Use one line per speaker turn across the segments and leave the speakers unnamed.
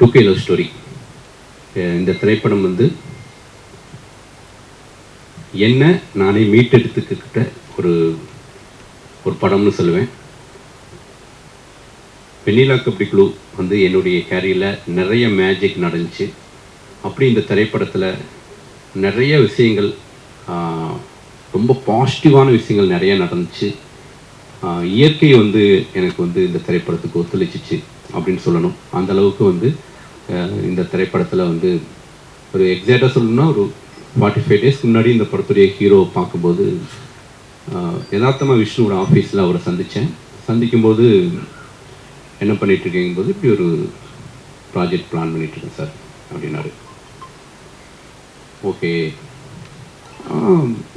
Two K love story இந்த திரைப்படம் வந்து என்ன நானே மீட்டெடுத்துக்கிட்ட ஒரு ஒரு படம்னு சொல்லுவேன். வெண்ணிலா கபடி குழு வந்து என்னுடைய கேரியரில் நிறைய மேஜிக் நடந்துச்சு. அப்படி இந்த திரைப்படத்தில் நிறைய விஷயங்கள் ரொம்ப பாசிட்டிவான விஷயங்கள் நிறைய நடந்துச்சு. இயற்கை வந்து எனக்கு வந்து இந்த திரைப்படத்துக்கு ஒத்துழைச்சிச்சு அப்படின்னு சொல்லணும். அந்த அளவுக்கு வந்து இந்த திரைப்படத்தில் வந்து ஒரு எக்ஸாக்டாக சொல்லணும்னா ஒரு ஃபார்ட்டி ஃபைவ் டேஸ்க்கு முன்னாடி இந்த படத்துடைய ஹீரோ பார்க்கும்போது யதார்த்தமாக விஷ்ணுவோட ஆஃபீஸில் அவரை சந்தித்தேன் சந்திக்கும்போது என்ன பண்ணிட்டு போது இப்படி ஒரு ப்ராஜெக்ட் பிளான் பண்ணிகிட்ருக்கேன் சார் அப்படின்னாரு. ஓகே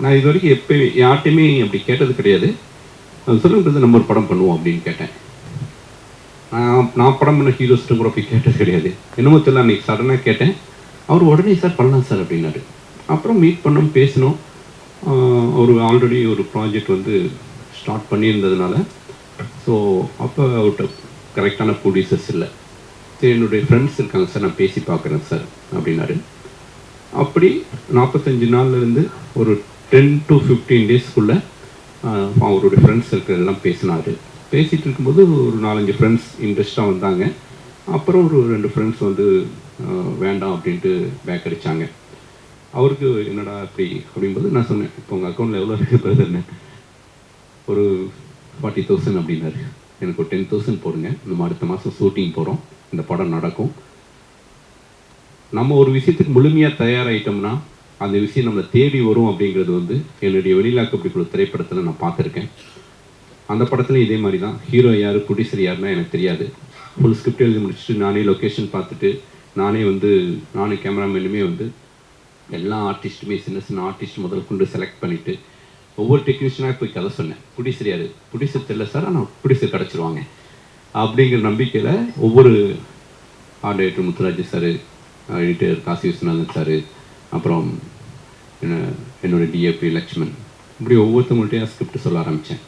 நான் இது வரைக்கும் எப்போயுமே யார்ட்டையுமே அப்படி கேட்டது கிடையாது. சொல்லுங்கிறது நம்ம ஒரு படம் பண்ணுவோம் அப்படின்னு கேட்டேன். நான் நான் படம் பண்ண ஹீரோஸ்ட்டும் கூட போய் கேட்டது கிடையாது. என்னமோ தெரியல அன்றைக்கி சடனாக கேட்டேன். அவர் உடனே சார் பண்ணலாம் சார் அப்படின்னாரு. அப்புறம் மீட் பண்ணோம் பேசினோம். அவர் ஆல்ரெடி ஒரு ப்ராஜெக்ட் வந்து ஸ்டார்ட் பண்ணியிருந்ததுனால. ஸோ அப்போ அவர்கிட்ட கரெக்டான ப்ரொடியூசர்ஸ் இல்லை. சரி என்னுடைய ஃப்ரெண்ட்ஸ் இருக்காங்க சார் நான் பேசி பார்க்குறேன் சார் அப்படின்னாரு. அப்படி நாற்பத்தஞ்சு நாள்லேருந்து ஒரு டென் டு ஃபிஃப்டீன் டேஸ்க்குள்ளே அவருடைய ஃப்ரெண்ட்ஸ் இருக்கிறதெல்லாம் பேசினார். பேசிகிட்டு இருக்கும்போது ஒரு நாலஞ்சு ஃப்ரெண்ட்ஸ் இன்ட்ரெஸ்டாக வந்தாங்க. அப்புறம் ஒரு ரெண்டு ஃப்ரெண்ட்ஸ் வந்து வேண்டாம் அப்படின்ட்டு பேக் அடித்தாங்க அவருக்கு என்னடா அப்படி அப்படிங்கும்போது நான் சொன்னேன் இப்போ உங்கள் அக்கௌண்ட்டில் எவ்வளோ இருக்குது பிரதர்னு ஒரு ஃபார்ட்டி தௌசண்ட் அப்படின்னாரு. எனக்கு ஒரு டென் தௌசண்ட் போடுங்க. நம்ம அடுத்த மாதம் ஷூட்டிங் போகிறோம் இந்த படம் நடக்கும். நம்ம ஒரு விஷயத்துக்கு முழுமையாக தயாராகிட்டோம்னா அந்த விஷயம் நம்மளை தேடி வரும் அப்படிங்கிறது வந்து என்னுடைய வெளியிலாக்கப்படிக்குள்ள திரைப்படத்தில் நான் பார்த்துருக்கேன். அந்த படத்துலையும் இதே மாதிரி தான் ஹீரோ யார் ப்ரொடியூசர் யாருன்னா எனக்கு தெரியாது. ஃபுல் ஸ்கிரிப்ட் எழுதி முடிச்சுட்டு நானே லொக்கேஷன் பார்த்துட்டு நானே வந்து நானே கேமராமேனுமே வந்து எல்லா ஆர்டிஸ்ட்டுமே சின்ன சின்ன ஆர்டிஸ்ட் முதல் கொண்டு செலக்ட் பண்ணிவிட்டு ஒவ்வொரு டெக்னீஷியனாக போய் கதை சொன்னேன். ப்ரொடியூசர் யார்? ப்ரொடியூசர் தெரியல சார் ஆனால் ப்ரொடியூசர் கிடச்சிருவாங்க. அப்படிங்கிற நம்பிக்கையில் ஒவ்வொரு art director Muthuraj sir editor Kasi Viswanathan sir அப்புறம் என்ன- என்னோட டிஏபி லக்ஷ்மன் இப்படி ஒவ்வொருத்தவங்கள்ட்டையும் ஸ்கிரிப்ட் சொல்ல ஆரம்பித்தேன்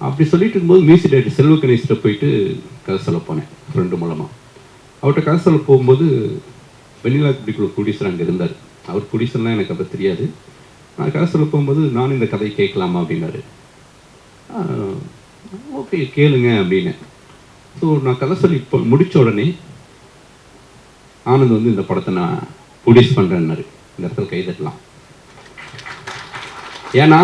அப்படி சொல்லிட்டு இருக்கும்போது மியூசிக் டைரக்டர் செல்வ கணேஷ்கிட்ட போயிட்டு கதை சொல்ல போனேன் ஃப்ரெண்டு மூலமாக அவர்கிட்ட கதை சொல்ல போகும்போது வெண்ணிலா குடிக்குள்ள ப்ரொடியூசர் அங்கே இருந்தார். அவர் ப்ரொடியூசர்லாம் எனக்கு அப்போ தெரியாது. நான் கதை சொல்ல போகும்போது நானும் இந்த கதையை கேட்கலாமா? அப்படின்னாரு. ஓகே கேளுங்க அப்படின்னு. ஸோ நான் கதை சொல்லி இப்போ முடிச்ச உடனே ஆனந்த் வந்து இந்த படத்தை நான் ப்ரொடியூஸ் பண்ணுறேன்னாரு இந்த இடத்துல கை தட்டலாம். ஏன்னா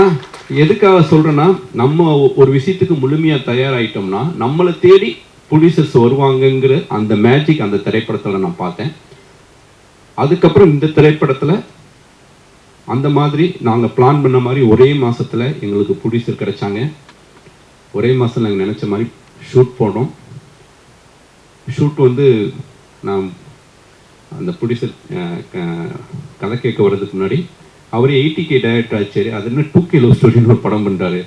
எதுக்காக சொல்றேன்னா நம்ம ஒரு விஷயத்துக்கு முழுமையா தயாராயிட்டோம்னா நம்மளை தேடி புலிசஸ் வருவாங்கங்கிற அந்த மேஜிக் அந்த திரைப்படத்துல நான் பார்த்தேன். அதுக்கப்புறம் இந்த திரைப்படத்துல அந்த மாதிரி நாங்க பிளான் பண்ண மாதிரி ஒரே மாசத்துல எங்களுக்கு புடிசர் கிடைச்சாங்க. ஒரே மாசம் நாங்கள் நினைச்ச மாதிரி ஷூட் போனோம். ஷூட் வந்து நான் அந்த புடிசர் கதை கேட்க வர்றதுக்கு முன்னாடி அவர் எயிட்டி கே டைரக்டர் ஆச்சு. அது என்ன டூ கே லவ் ஸ்டோரின்னு ஒரு படம் பண்ணுறாரு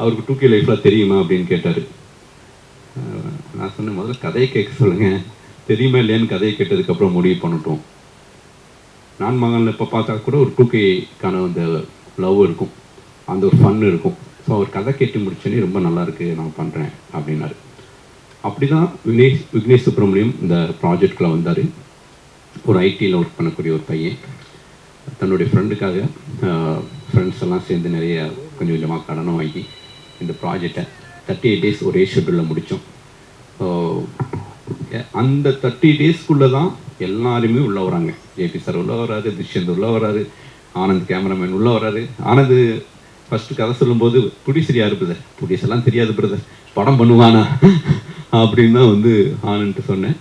அவருக்கு டூ கே லைஃப்லாம் தெரியுமா அப்படின்னு கேட்டார். நான் சொன்னேன் முதல்ல கதையை கேட்க சொல்லுங்கள் தெரியுமா இல்லையான்னு கதையை கேட்டதுக்கப்புறம் முடிவு பண்ணட்டும். நான் மகனில் இப்போ பார்த்தா கூட ஒரு டூ கேக்கான அந்த லவ் இருக்கும். அந்த ஒரு ஃபன் இருக்கும். ஸோ அவர் கதை கேட்டு முடிச்சோன்னே ரொம்ப நல்லா இருக்கு நான் பண்ணுறேன் அப்படின்னாரு. அப்படி தான் விக்னேஷ் விக்னேஷ் சுப்ரமணியம் இந்த ப்ராஜெக்டில் வந்தார். ஒரு ஐடியில் ஒர்க் பண்ணக்கூடிய ஒரு பையன். தன்னுடைய ஃப்ரெண்டுக்காக ஃப்ரெண்ட்ஸ் எல்லாம் சேர்ந்து நிறைய கொஞ்சம் கொஞ்சமாக கடனை வாங்கி இந்த ப்ராஜெக்டை தேர்ட்டி எயிட் டேஸ் ஒரே ஷெட்யூலில் முடித்தோம் ஸோ அந்த தேர்ட்டி டேஸ்க்குள்ளே தான் எல்லாருமே உள்ளே வராங்க. ஜேபி சார் உள்ளே வராரு துஷ்யந்த் உள்ளே வராரு ஆனந்த் கேமராமேன் உள்ளே வராரு. ஆனந்த் ஃபஸ்ட்டு கதை சொல்லும்போது ப்ரொடியூசர் யார் பிரதர் எல்லாம் தெரியாது பிரதர் படம் பண்ணுவானா? அப்படின்னு தான் வந்து ஆனந்த் சொன்னேன்.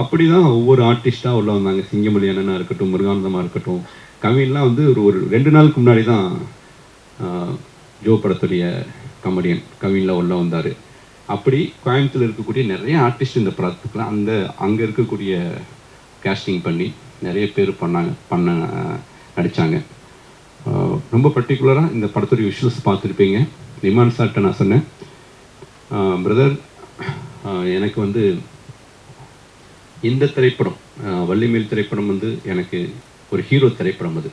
அப்படி தான் ஒவ்வொரு ஆர்டிஸ்ட்டாக உள்ள வந்தாங்க. சிங்கமொழி அண்ணனாக இருக்கட்டும் முருகானந்தமாக இருக்கட்டும். கவின்லாம் வந்து ஒரு ஒரு ரெண்டு நாளுக்கு முன்னாடி தான் ஜோ படத்துடைய கமெடியன் கவின்லாம் உள்ள வந்தார். அப்படி கோயம்புத்தூர் இருக்கக்கூடிய நிறைய ஆர்டிஸ்ட் இந்த படத்துக்குலாம் அந்த அங்கே இருக்கக்கூடிய கேஸ்டிங் பண்ணி நிறைய பேர் பண்ணாங்க பண்ண நடித்தாங்க ரொம்ப பர்டிகுலராக இந்த படத்துடைய விஷுவல்ஸ் பார்த்துருப்பீங்க. நிமான் சார்கிட்ட நான் சொன்னேன். பிரதர் எனக்கு வந்து இந்த திரைப்படம் வள்ளிமேல் திரைப்படம் வந்து எனக்கு ஒரு ஹீரோ திரைப்படம் அது.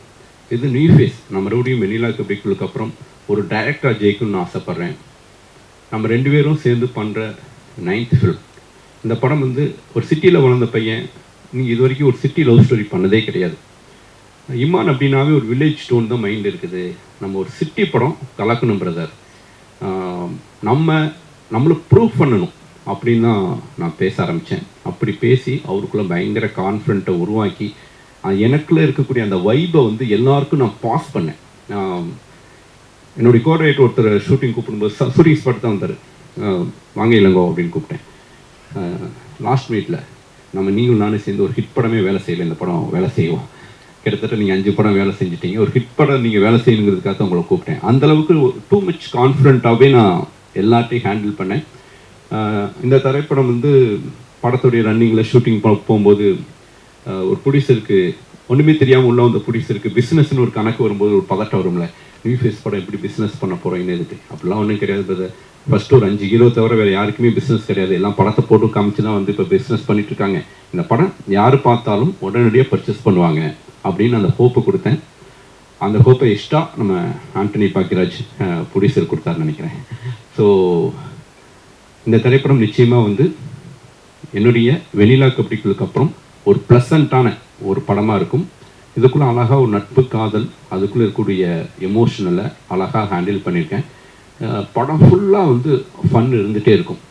இது நியூ ஃபேஸ் நான் மறுபடியும் வெண்ணிலா கபிக்குள்ளுக்கு அப்புறம் ஒரு டைரக்டராக ஜெயிக்கணும்னு ஆசைப்பட்றேன். நம்ம ரெண்டு பேரும் சேர்ந்து பண்ணுற நைன்த் ஃபிலிம் இந்த படம் வந்து ஒரு சிட்டியில் வளர்ந்த பையன். நீங்கள் இது வரைக்கும் ஒரு சிட்டி லவ் ஸ்டோரி பண்ணதே கிடையாது. இம்மான் அப்படின்னாவே ஒரு வில்லேஜ் ஸ்டோன் தான் மைண்ட் இருக்குது. நம்ம ஒரு சிட்டி படம் கலக்கணும் பிரதர் நம்ம நம்மளுக்கு ப்ரூவ் பண்ணணும். அப்படின்னு தான் நான் பேச ஆரம்பித்தேன் அப்படி பேசி அவருக்குள்ள பயங்கர கான்ஃபிடண்ட்டை உருவாக்கி எனக்குள்ளே இருக்கக்கூடிய அந்த வைபை வந்து எல்லாருக்கும் நான் பாஸ் பண்ணேன். என்னுடைய கோஆர்டினேட் ஒருத்தர் ஷூட்டிங் கூப்பிடும்போது ஷூட்டிங் ஸ்பாட் தான் வந்தார். வாங்க இல்லைங்கோ அப்படின்னு கூப்பிட்டேன். லாஸ்ட் மீட்டில் நம்ம நீங்களும் நானும் சேர்ந்து ஒரு ஹிட் படமே வேலை செய்யலை இந்த படம் வேலை செய்வோம். கிட்டத்தட்ட நீங்கள் அஞ்சு படம் வேலை செஞ்சிட்டீங்க. ஒரு ஹிட் படம் நீங்கள் வேலை செய்யணுங்கிறதுக்காக தான் உங்களை கூப்பிட்டேன். அந்தளவுக்கு டூ மச் கான்ஃபிடண்ட்டாகவே நான் எல்லாத்தையும் ஹேண்டில் பண்ணேன். இந்த திரைப்படம் வந்து படத்துடைய ரன்னிங்கில் ஷூட்டிங் போகும்போது ஒரு புடிசருக்கு ஒன்றுமே தெரியாமல் உள்ள வந்த புடிசருக்கு பிஸ்னஸ்னு ஒரு கணக்கு வரும்போது ஒரு பதட்டம் வரும்ல. நியூ ஃபேஸ் படம் எப்படி பிஸ்னஸ் பண்ண போகிறோம்னு எதுக்கு? அப்படிலாம் ஒன்றும் கிடையாது பிரதர் ஃபர்ஸ்ட் ஒரு அஞ்சு ஹீரோ தவிர வேறு யாருக்குமே பிஸ்னஸ் கிடையாது. எல்லாம் படத்தை போட்டு காமிச்சு தான் வந்து இப்போ பிஸ்னஸ் பண்ணிட்டு இருக்காங்க. இந்த படம் யார் பார்த்தாலும் உடனடியாக பர்ச்சேஸ் பண்ணுவாங்க அப்படின்னு அந்த ஹோப்பு கொடுத்தேன். அந்த ஹோப்பை எக்ஸ்ட்ரா நம்ம ஆண்டனி பாக்கியராஜ் ப்ரொடியூசர் கொடுத்தாருன்னு நினைக்கிறேன். ஸோ இந்த திரைப்படம் நிச்சயமாக வந்து என்னுடைய வெளிலா கபடிகளுக்கு அப்புறம் ஒரு ப்ளசண்ட்டான ஒரு படமாக இருக்கும். இதுக்குள்ளே அழகாக ஒரு நட்பு காதல் அதுக்குள்ளே இருக்கக்கூடிய எமோஷனலை அழகாக ஹேண்டில் பண்ணியிருக்கேன். படம் ஃபுல்லாக வந்து ஃபன் இருந்துகிட்டே இருக்கும்.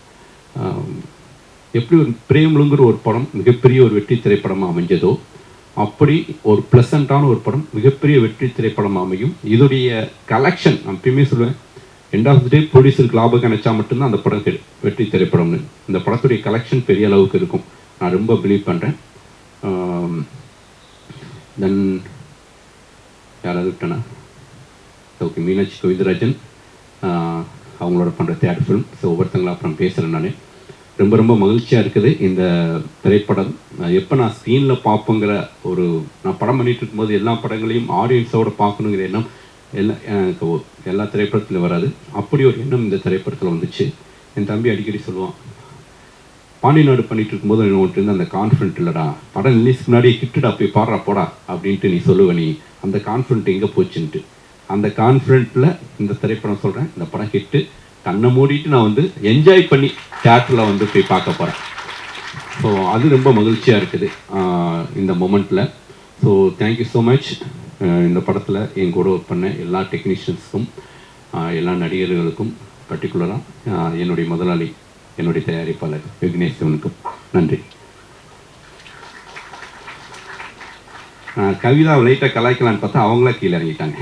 எப்படி ஒரு பிரேம்லுங்கிற ஒரு படம் மிகப்பெரிய ஒரு வெற்றி திரைப்படமாக அமைஞ்சதோ அப்படி ஒரு ப்ளசண்ட்டான ஒரு படம் மிகப்பெரிய வெற்றி திரைப்படம் அமையும். இதோடைய கலெக்ஷன் நான் எப்பயுமே சொல்லுவேன் எண்ட் ஆஃப் த டே ப்ரொடியூசருக்கு லாபம் கிடைச்சா மட்டும்தான் அந்த படம் வெற்றி திரைப்படம்னு. இந்த படத்துடைய கலெக்ஷன் பெரிய அளவுக்கு இருக்கும். நான் ரொம்ப பிலீவ் பண்ணுறேன் தென் யாராவது விட்டனா? ஓகே மீனாட்சி கோவிந்தராஜன் அவங்களோட பண்ணுற தேர்ட் ஃபிலிம் ஸோ ஒவ்வொருத்தங்களா அப்புறம் பேசுகிறேன் நான். ரொம்ப ரொம்ப மகிழ்ச்சியாக இருக்குது இந்த திரைப்படம். எப்போ நான் ஸ்க்ரீனில் பார்ப்பேங்கிற ஒரு நான் படம் பண்ணிகிட்டு இருக்கும்போது எல்லா படங்களையும் ஆடியன்ஸோட பார்க்கணுங்கிற எண்ணம் எல்லா எனக்கு எல்லா திரைப்படத்திலும் வராது. அப்படி ஒரு எண்ணம் இந்த திரைப்படத்தில் வந்துச்சு. என் தம்பி அடிக்கடி சொல்லுவான் பாண்டி நாடு பண்ணிட்டு இருக்கும்போது உன்கிட்ட இருந்து அந்த கான்ஃபிடென்ட் இல்லைடா. படம் ரிலீஸ்க்கு முன்னாடி கிட்டடா போய் பாடுறா போடா அப்படின்ட்டு நீ சொல்லுவ நீ. அந்த கான்ஃபிடென்ட் எங்கே போச்சுன்ட்டு. அந்த கான்ஃபிடென்ட்டில் இந்த திரைப்படம் சொல்கிறேன் இந்த படம் ஹிட்டு கண்ணை மூடிட்டு நான் வந்து என்ஜாய் பண்ணி தேட்டரில் வந்து போய் பார்க்க போகிறேன் ஸோ அது ரொம்ப மகிழ்ச்சியாக இருக்குது இந்த மொமெண்ட்டில் so thank you so much இந்த படத்தில் என் கூட ஒர்க் பண்ண எல்லா டெக்னீஷியன்ஸுக்கும் எல்லா நடிகர்களுக்கும் பர்டிகுலராக என்னுடைய முதலாளி என்னுடைய தயாரிப்பாளர் விக்னேஷ் சிவனுக்கும் நன்றி. கவிதா லைட்டாக கலாய்க்கலான்னு பார்த்தா அவங்களா கீழே இறங்கிட்டாங்க.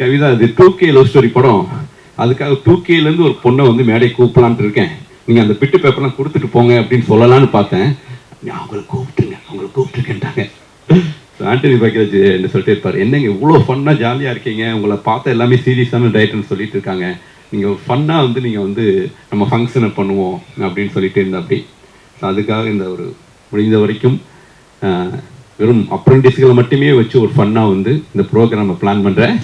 கவிதா அது டூ கே லவ் ஸ்டோரி படம். அதுக்காக டூ கேலேருந்து ஒரு பொண்ணை வந்து மேடை கூப்பிடலான்ட்டு இருக்கேன். நீங்கள் அந்த பிட்டு பேப்பர்லாம் கொடுத்துட்டு போங்க அப்படின்னு சொல்லலாம்னு பார்த்தேன். அவங்கள கூப்பிட்டுருங்க அவங்கள கூப்பிட்டுருக்கேன்ட்டாங்க ஆண்டனி பாக்கியராஜ் என்ன சொல்லிட்டு இருப்பார்? என்னங்க இவ்வளோ ஃபன்னாக ஜாலியாக இருக்கீங்க? உங்களை பார்த்தா எல்லாமே சீரியஸான டயட்னு சொல்லிட்டு இருக்காங்க. நீங்கள் ஃபன்னாக வந்து நீங்கள் வந்து நம்ம ஃபங்க்ஷனை பண்ணுவோம் அப்படின்னு சொல்லிட்டு இருந்த அப்படி ஸோ அதுக்காக இந்த ஒரு முடிந்த வரைக்கும் வெறும் அப்ரெண்டிஸ்களை மட்டுமே வச்சு ஒரு ஃபன்னாக வந்து இந்த ப்ரோக்ராமை பிளான் பண்ணுறேன்